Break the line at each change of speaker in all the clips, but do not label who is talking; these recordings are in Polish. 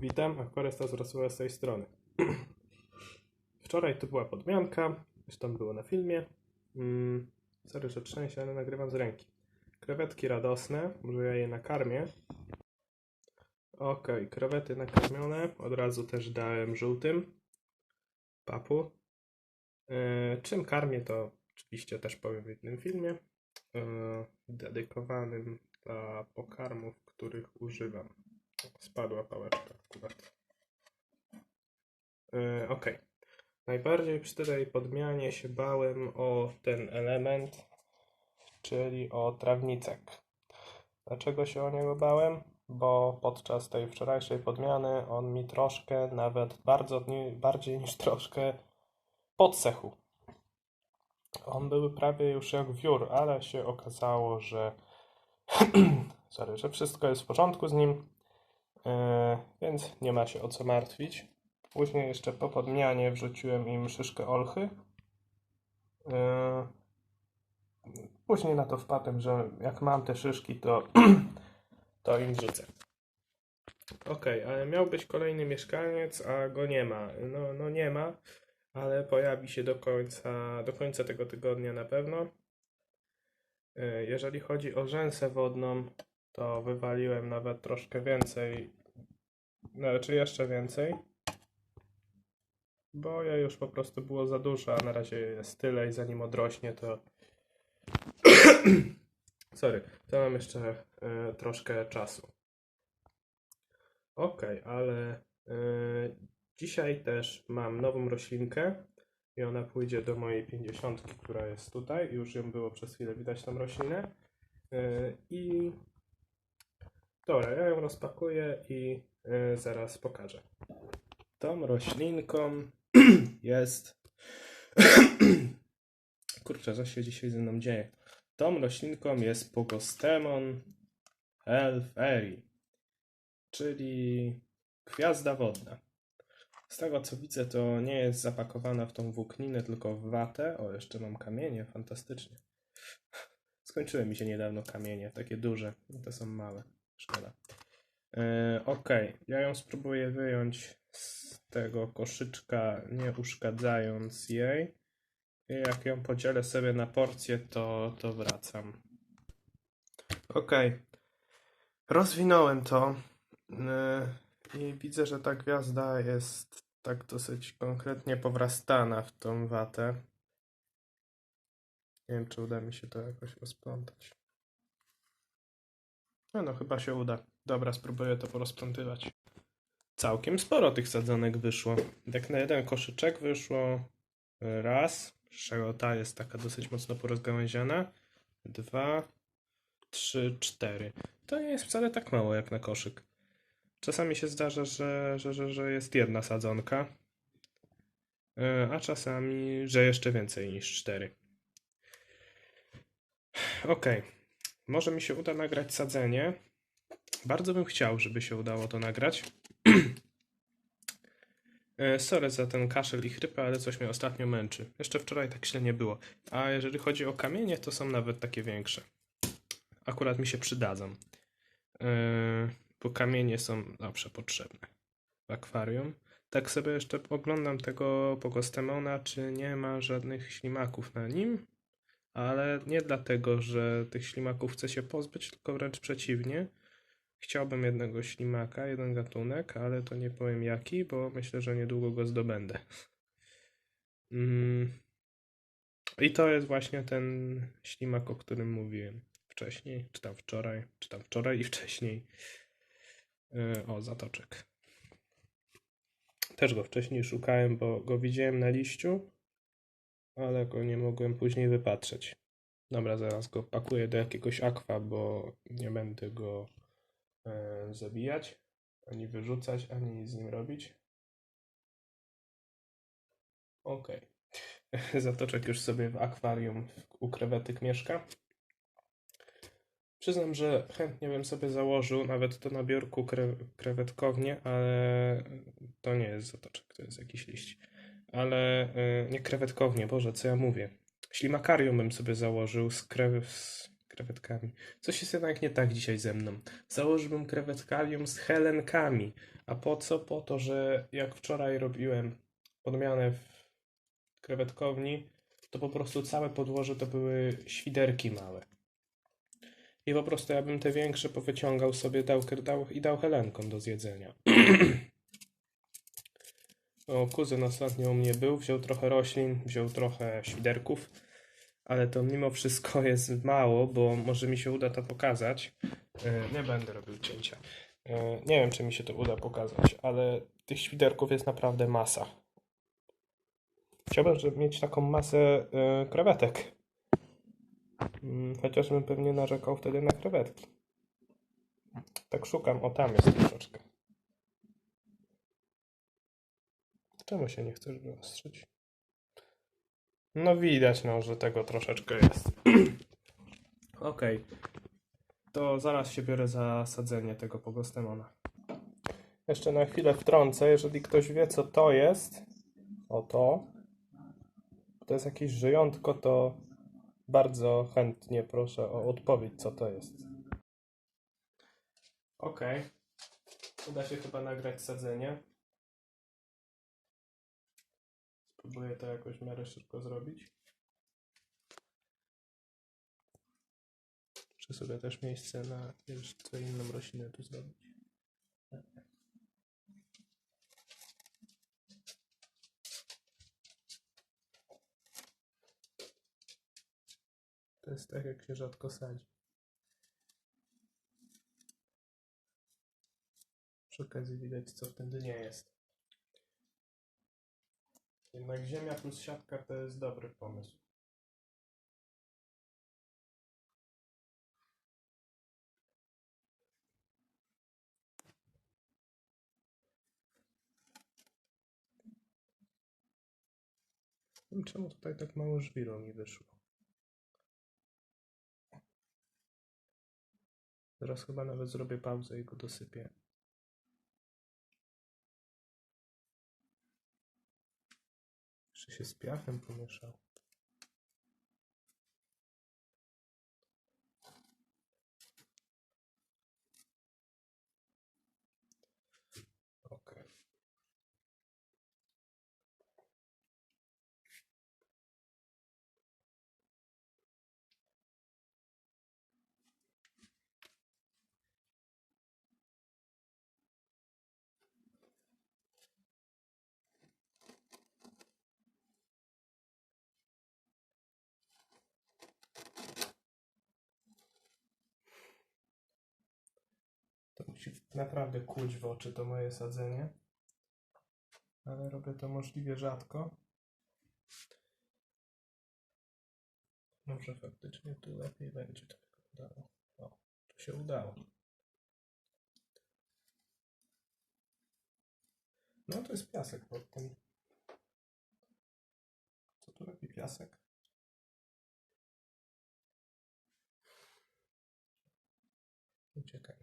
Witam, Akwarestas wracała z tej strony. Wczoraj to była podmianka, zresztą było na filmie. Mm, sorry, że trzęsie, ale nagrywam z ręki. Krewetki radosne, może ja je nakarmię. Okej, krewety nakarmione, od razu też dałem żółtym papu. E, czym karmię, to oczywiście też powiem w innym filmie, e, dedykowanym dla pokarmów, których używam. Spadła pałeczka akurat. Yy, ok. Najbardziej przy tej podmianie się bałem o ten element, czyli o trawnicek. Dlaczego się o niego bałem? Bo podczas tej wczorajszej podmiany on mi troszkę, nawet bardzo, bardziej niż troszkę, podsechł. On był prawie już jak wiór, ale się okazało, że sorry, że wszystko jest w porządku z nim. E, więc nie ma się o co martwić. Później jeszcze po podmianie wrzuciłem im szyszkę olchy. E, później na to wpadłem, że jak mam te szyszki, to, to im wrzucę. Okej, ale miał być kolejny mieszkaniec, a go nie ma. No, no nie ma, ale pojawi się do końca, do końca tego tygodnia na pewno. E, Jeżeli chodzi o rzęsę wodną, to wywaliłem nawet troszkę więcej, znaczy jeszcze więcej, bo ja już po prostu było za dużo, a na razie jest tyle i zanim odrośnie, to sorry, to mam jeszcze e, troszkę czasu. Okej, ale e, dzisiaj też mam nową roślinkę i ona pójdzie do mojej pięćdziesiątki, która jest tutaj. Już ją było przez chwilę widać tą roślinę. E, I Dobra, ja ją rozpakuję i y, zaraz pokażę. Tą roślinką jest. Kurczę, co się dzisiaj ze mną dzieje? Tą roślinką jest Pogostemon Elferi, czyli gwiazda wodna. Z tego co widzę, to nie jest zapakowana w tą włókninę, tylko w watę. O, jeszcze mam kamienie, fantastycznie. Skończyły mi się niedawno kamienie, takie duże, te są małe. Szkoda. E, Okej, ja ją spróbuję wyjąć z tego koszyczka, nie uszkadzając jej. I jak ją podzielę sobie na porcje, to, to wracam. Okej. Rozwinąłem to. e, I widzę, że ta gwiazda jest tak dosyć konkretnie powrastana w tą watę. Nie wiem, czy uda mi się to jakoś rozplątać. No, no, chyba się uda. Dobra, spróbuję to porozplątywać. Całkiem sporo tych sadzonek wyszło. Tak na jeden koszyczek wyszło raz, z czego ta jest taka dosyć mocno porozgałęziana. Dwa, trzy, cztery. To nie jest wcale tak mało jak na koszyk. Czasami się zdarza, że, że, że, że jest jedna sadzonka, e, a czasami, że jeszcze więcej niż cztery. Okej. Może mi się uda nagrać sadzenie. Bardzo bym chciał, żeby się udało to nagrać. E, Sorry za ten kaszel i chrypę, ale coś mnie ostatnio męczy. Jeszcze wczoraj tak źle nie było. A jeżeli chodzi o kamienie, to są nawet takie większe. Akurat mi się przydadzą. E, Bo kamienie są zawsze potrzebne w akwarium. Tak sobie jeszcze oglądam tego Pogostemona, czy nie ma żadnych ślimaków na nim. Ale nie dlatego, że tych ślimaków chcę się pozbyć, tylko wręcz przeciwnie. Chciałbym jednego ślimaka, jeden gatunek, ale to nie powiem jaki, bo myślę, że niedługo go zdobędę. Mm. I to jest właśnie ten ślimak, o którym mówiłem wcześniej, czy tam wczoraj, czy tam wczoraj i wcześniej. Yy, O, zatoczek. Też go wcześniej szukałem, bo go widziałem na liściu, ale go nie mogłem później wypatrzeć. Dobra, zaraz go pakuję do jakiegoś akwa, bo nie będę go e, zabijać, ani wyrzucać, ani nic z nim robić. Okej. Zatoczek już sobie w akwarium u krewetek mieszka. Przyznam, że chętnie bym sobie założył nawet to na biurku kre, krewetkownię, ale to nie jest zatoczek, to jest jakiś liść. Ale e, nie krewetkownię, Boże, co ja mówię. Ślimakarium bym sobie założył z, krew, z krewetkami. Coś jest jednak nie tak dzisiaj ze mną. Założyłbym krewetkarium z helenkami. A po co? Po to, że jak wczoraj robiłem podmianę w krewetkowni, to po prostu całe podłoże to były świderki małe. I po prostu ja bym te większe powyciągał sobie dał, dał, i dał helenkom do zjedzenia. O, kuzyn ostatnio u mnie był, wziął trochę roślin, wziął trochę świderków, ale to mimo wszystko jest mało, bo może mi się uda to pokazać. E, Nie będę robił cięcia. E, Nie wiem, czy mi się to uda pokazać, ale tych świderków jest naprawdę masa. Chciałbym żeby mieć taką masę e, krewetek. Mm, Chociażbym pewnie narzekał wtedy na krewetki. Tak szukam, o tam jest troszeczkę. Czemu się nie chcesz wyostrzyć? No widać, no, że tego troszeczkę jest. Okej. To zaraz się biorę za sadzenie tego pogostemona. Jeszcze na chwilę wtrącę, jeżeli ktoś wie co to jest, o to, to jest jakieś żyjątko, to bardzo chętnie proszę o odpowiedź co to jest. Okej. Uda się chyba nagrać sadzenie. Spróbuję to jakoś w miarę szybko zrobić. Muszę sobie też miejsce na jeszcze inną roślinę tu zrobić. To jest tak, jak się rzadko sadzi. Przy okazji widać, co w tym dnie jest. Jednak ziemia plus siatka to jest dobry pomysł. Czemu tutaj tak mało żwiru mi wyszło? Teraz chyba nawet zrobię pauzę i go dosypię. Jeszcze się z piachem pomieszał. Okej. To musi naprawdę kuć w oczy to moje sadzenie. Ale robię to możliwie rzadko. Może faktycznie tu lepiej będzie to wyglądało. O, to się udało. No to jest piasek pod tym. Co tu robi piasek? Uciekaj.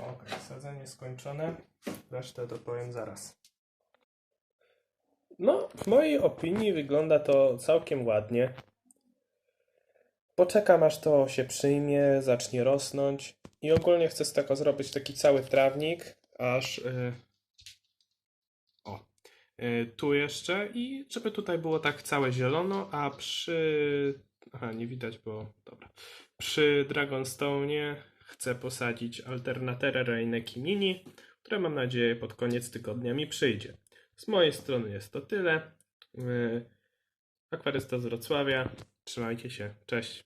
Okej, sadzenie skończone. Resztę dopowiem zaraz. No, w mojej opinii wygląda to całkiem ładnie. Poczekam aż to się przyjmie, zacznie rosnąć. I ogólnie chcę z tego zrobić taki cały trawnik, aż. y, o. y, tu jeszcze i żeby tutaj było tak całe zielono, a przy. Aha, nie widać, bo. Dobra. Przy Dragonstone'ie chcę posadzić Alternaterę Reineki Mini, która mam nadzieję pod koniec tygodnia mi przyjdzie. Z mojej strony jest to tyle. Yy, Akwarysta z Wrocławia. Trzymajcie się. Cześć.